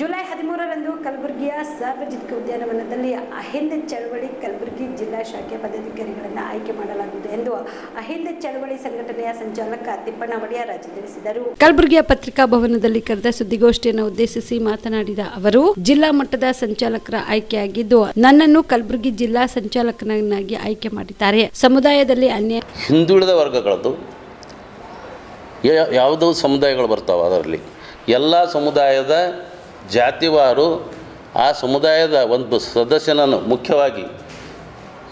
July ಹದಿಮೂರರಂದು ಕಲಬುರಗಿಯ ಸಾರ್ವಜನಿಕ ಉದ್ಯಾನವನದಲ್ಲಿ ಅಹಿಂದ ಚಳವಳಿ ಕಲಬುರಗಿ ಜಿಲ್ಲಾ ಶಾಖೆ ಪದಾಧಿಕಾರಿಗಳನ್ನು ಆಯ್ಕೆ ಮಾಡಲಾಗುವುದು ಎಂದು ಅಹಿಂದ ಚಳವಳಿ ಸಂಘಟನೆಯ ಸಂಚಾಲಕ ತಿಪ್ಪಣ್ಣ ಒಡೆಯರಾಜ್ ತಿಳಿಸಿದರು. ಕಲಬುರಗಿಯ ಪತ್ರಿಕಾ ಭವನದಲ್ಲಿ ಕರೆದ ಸುದ್ದಿಗೋಷ್ಠಿಯನ್ನು ಉದ್ದೇಶಿಸಿ ಮಾತನಾಡಿದ ಅವರು ಜಿಲ್ಲಾ ಮಟ್ಟದ ಸಂಚಾಲಕರ ಆಯ್ಕೆಯಾಗಿದ್ದು ನನ್ನನ್ನು ಕಲಬುರಗಿ ಜಿಲ್ಲಾ ಸಂಚಾಲಕನನ್ನಾಗಿ ಆಯ್ಕೆ ಮಾಡಿದ್ದಾರೆ. ಸಮುದಾಯದಲ್ಲಿ ಅನ್ಯ ಹಿಂದುಳಿದ ವರ್ಗಗಳದ್ದು ಯಾವುದೋ ಸಮುದಾಯಗಳು ಬರ್ತಾವೆ ಅದರಲ್ಲಿ. ಎಲ್ಲ ಸಮುದಾಯದ ಜಾತಿವಾರು ಆ ಸಮುದಾಯದ ಒಂದು ಸದಸ್ಯನನ್ನು ಮುಖ್ಯವಾಗಿ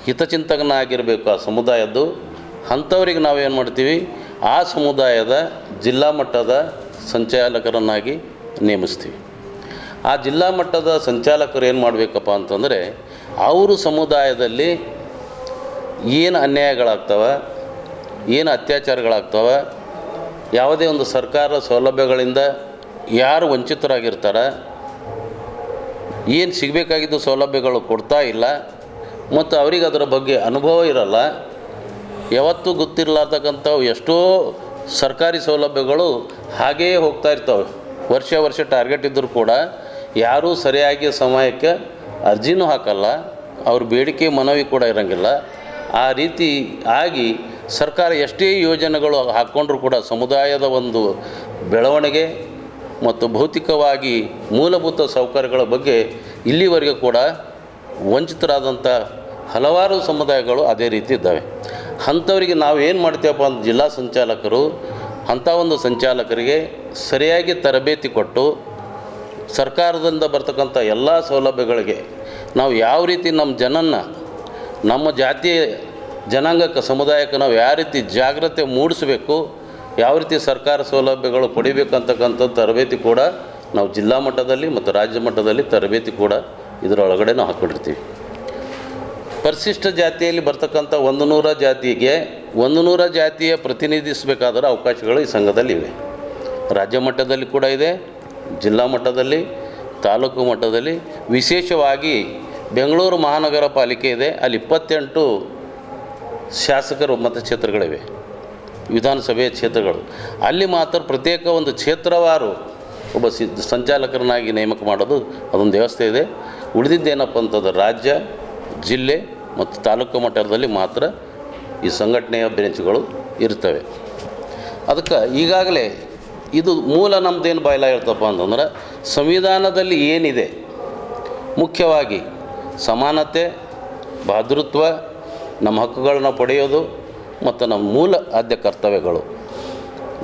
ಹಿತಚಿಂತಕನಾಗಿರಬೇಕು ಆ ಸಮುದಾಯದ್ದು. ಅಂಥವ್ರಿಗೆ ನಾವೇನು ಮಾಡ್ತೀವಿ? ಆ ಸಮುದಾಯದ ಜಿಲ್ಲಾ ಮಟ್ಟದ ಸಂಚಾಲಕರನ್ನಾಗಿ ನೇಮಿಸ್ತೀವಿ. ಆ ಜಿಲ್ಲಾ ಮಟ್ಟದ ಸಂಚಾಲಕರು ಏನು ಮಾಡಬೇಕಪ್ಪ ಅಂತಂದರೆ, ಅವರು ಸಮುದಾಯದಲ್ಲಿ ಏನು ಅನ್ಯಾಯಗಳಾಗ್ತವೆ, ಏನು ಅತ್ಯಾಚಾರಗಳಾಗ್ತವೆ, ಯಾವುದೇ ಒಂದು ಸರ್ಕಾರ ಸೌಲಭ್ಯಗಳಿಂದ ಯಾರು ವಂಚಿತರಾಗಿರ್ತಾರೆ? ಏನು ಸಿಗಬೇಕಾಗಿದ್ದು ಸೌಲಭ್ಯಗಳು ಕೊಡ್ತಾ ಇಲ್ಲ? ಮತ್ತು ಅವರಿಗೆ ಅದರ ಬಗ್ಗೆ ಅನುಭವ ಇರಲ್ಲ? ಯಾವತ್ತೂ ಗೊತ್ತಿರಲಾರ್ದಕ್ಕಂಥವು ಎಷ್ಟೋ ಸರ್ಕಾರಿ ಸೌಲಭ್ಯಗಳು ಹಾಗೆಯೇ ಹೋಗ್ತಾ ಇರ್ತವೆ. ವರ್ಷ ವರ್ಷ ಟಾರ್ಗೆಟ್ ಇದ್ದರೂ ಕೂಡ ಯಾರೂ ಸರಿಯಾಗಿ ಸಮಯಕ್ಕೆ ಅರ್ಜಿನೂ ಹಾಕಲ್ಲ. ಅವ್ರ ಬೇಡಿಕೆ ಮನವಿ ಕೂಡ ಇರೋಂಗಿಲ್ಲ. ಆ ರೀತಿ ಆಗಿ ಸರ್ಕಾರ ಎಷ್ಟೇ ಯೋಜನೆಗಳು ಹಾಕ್ಕೊಂಡ್ರೂ ಕೂಡ ಸಮುದಾಯದ ಒಂದು ಬೆಳವಣಿಗೆ ಮತ್ತು ಭೌತಿಕವಾಗಿ ಮೂಲಭೂತ ಸೌಕರ್ಯಗಳ ಬಗ್ಗೆ ಇಲ್ಲಿವರೆಗೆ ಕೂಡ ವಂಚಿತರಾದಂಥ ಹಲವಾರು ಸಮುದಾಯಗಳು ಅದೇ ರೀತಿ ಇದ್ದಾವೆ. ಅಂಥವರಿಗೆ ನಾವು ಏನು ಮಾಡ್ತೀವಪ್ಪ ಅಂತ ಜಿಲ್ಲಾ ಸಂಚಾಲಕರು, ಅಂಥ ಒಂದು ಸಂಚಾಲಕರಿಗೆ ಸರಿಯಾಗಿ ತರಬೇತಿ ಕೊಟ್ಟು ಸರ್ಕಾರದಿಂದ ಬರ್ತಕ್ಕಂಥ ಎಲ್ಲ ಸೌಲಭ್ಯಗಳಿಗೆ ನಾವು ಯಾವ ರೀತಿ ನಮ್ಮ ಜನನ್ನ, ನಮ್ಮ ಜಾತಿ ಜನಾಂಗಕ್ಕೆ, ಸಮುದಾಯಕ್ಕೆ ನಾವು ಯಾವ ರೀತಿ ಜಾಗ್ರತೆ ಮೂಡಿಸಬೇಕು ಯಾವ ರೀತಿ ಸರ್ಕಾರ ಸೌಲಭ್ಯಗಳು ಪಡಿಬೇಕಂತಕ್ಕಂಥ ತರಬೇತಿ ಕೂಡ ನಾವು ಜಿಲ್ಲಾ ಮಟ್ಟದಲ್ಲಿ ಮತ್ತು ರಾಜ್ಯ ಮಟ್ಟದಲ್ಲಿ ತರಬೇತಿ ಕೂಡ ಇದರೊಳಗಡೆ ನಾವು ಹಾಕ್ಕೊಂಡಿರ್ತೀವಿ. ಪರಿಶಿಷ್ಟ ಜಾತಿಯಲ್ಲಿ ಬರ್ತಕ್ಕಂಥ ಒಂದು ನೂರ ಜಾತಿಗೆ ಒಂದು ನೂರ ಜಾತಿಯ ಪ್ರತಿನಿಧಿಸಬೇಕಾದ್ರೆ ಅವಕಾಶಗಳು ಈ ಸಂಘದಲ್ಲಿ ಇವೆ. ರಾಜ್ಯ ಮಟ್ಟದಲ್ಲಿ ಕೂಡ ಇದೆ, ಜಿಲ್ಲಾ ಮಟ್ಟದಲ್ಲಿ, ತಾಲೂಕು ಮಟ್ಟದಲ್ಲಿ. ವಿಶೇಷವಾಗಿ ಬೆಂಗಳೂರು ಮಹಾನಗರ ಪಾಲಿಕೆ ಇದೆ, ಅಲ್ಲಿ ಇಪ್ಪತ್ತೆಂಟು ಶಾಸಕರು ಮತಕ್ಷೇತ್ರಗಳಿವೆ. ವಿಧಾನಸಭೆಯ ಕ್ಷೇತ್ರಗಳು. ಅಲ್ಲಿ ಮಾತ್ರ ಪ್ರತ್ಯೇಕ ಒಂದು ಕ್ಷೇತ್ರವಾರು ಒಬ್ಬ ಸಿ ಸಂಚಾಲಕರನ್ನಾಗಿ ನೇಮಕ ಮಾಡೋದು ಅದೊಂದು ವ್ಯವಸ್ಥೆ ಇದೆ. ಉಳಿದಿದ್ದೇನಪ್ಪ ಅಂತಂದ್ರೆ ರಾಜ್ಯ, ಜಿಲ್ಲೆ ಮತ್ತು ತಾಲೂಕು ಮಟ್ಟದಲ್ಲಿ ಮಾತ್ರ ಈ ಸಂಘಟನೆಯ ಬೆಂಚ್ಗಳು ಇರ್ತವೆ. ಅದಕ್ಕೆ ಈಗಾಗಲೇ ಇದು ಮೂಲ ನಮ್ಮದೇನು ಬಾಯ್ಲ ಹೇಳ್ತಪ್ಪ ಅಂತಂದ್ರೆ ಸಂವಿಧಾನದಲ್ಲಿ ಏನಿದೆ? ಮುಖ್ಯವಾಗಿ ಸಮಾನತೆ ಭದ್ರತ್ವ ನಮ್ಮ ಹಕ್ಕುಗಳನ್ನ ಪಡೆಯೋದು ಮತ್ತು ನಮ್ಮ ಮೂಲ ಆದ್ಯ ಕರ್ತವ್ಯಗಳು.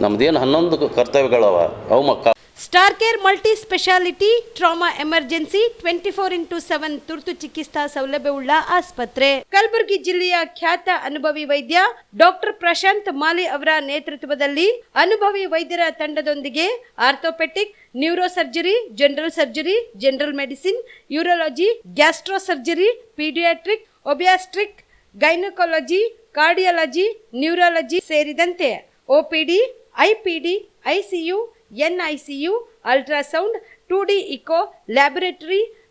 ನಮ್ದೇನು ಹನ್ನೊಂದು ಕರ್ತವ್ಯಗಳವ? ಅವು ಮಕ್ಕ Star Care multi speciality trauma emergency twenty four into seven ತುರ್ತು ಚಿಕಿತ್ಸಾ ಸೌಲಭ್ಯವುಳ್ಳ ಆಸ್ಪತ್ರೆ. ಕಲಬುರಗಿ ಜಿಲ್ಲೆಯ ಖ್ಯಾತ ಅನುಭವಿ ವೈದ್ಯ ಡಾಕ್ಟರ್ ಪ್ರಶಾಂತ್ ಮಾಲಿ ಅವರ ನೇತೃತ್ವದಲ್ಲಿ ಅನುಭವಿ ವೈದ್ಯರ ತಂಡದೊಂದಿಗೆ orthopaedic neuro surgery general surgery, general medicine, urology gastro surgery paediatric, obstetric gynaecology cardiology neurology ಸೇರಿದಂತೆ OPD IPD ICU NICU ultrasound two D echo laboratory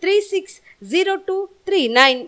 360239